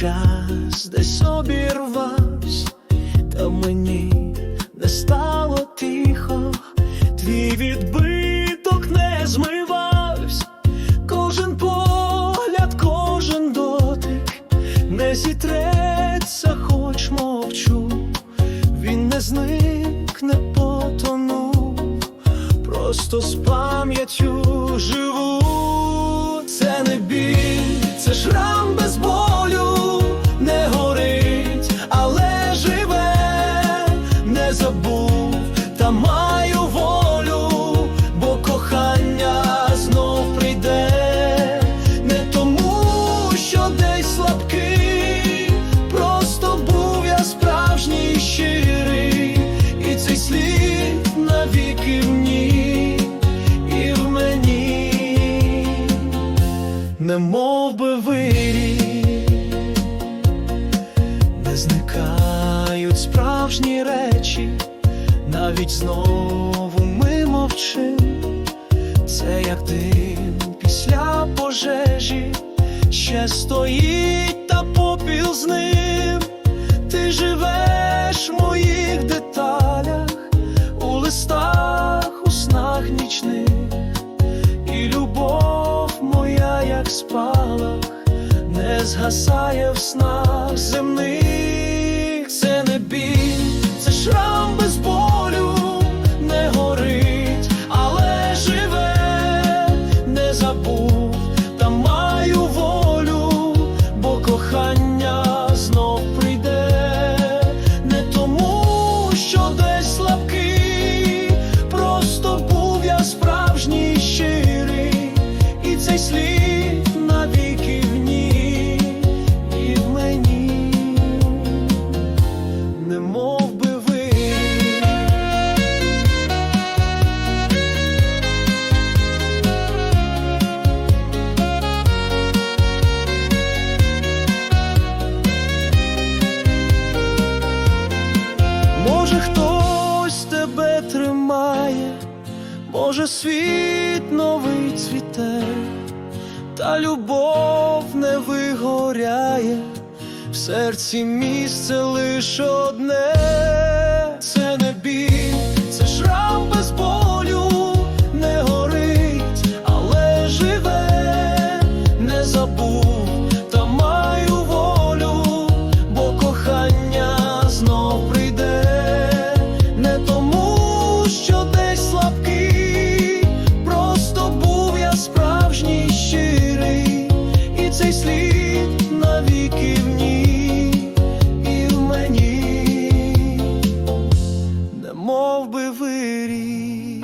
час десь обірвався, та мені не стало тихо, твій відбиток не змивався, кожен погляд, кожен дотик не зітреться, хоч мовчу, він не зник, не потонув, просто з пам'яттю живу. Це не біль, це шрам справжні речі, навіть знову ми мовчим, це як дим після пожежі, ще стоїть та попіл з ним, ти живеш в моїх деталях, у листах, у снах нічних, і любов моя, як спалах, не згасає в снах земних, може, світ новий цвіте, та любов не вигоряє, в серці місце лиш одне. ніби вирій.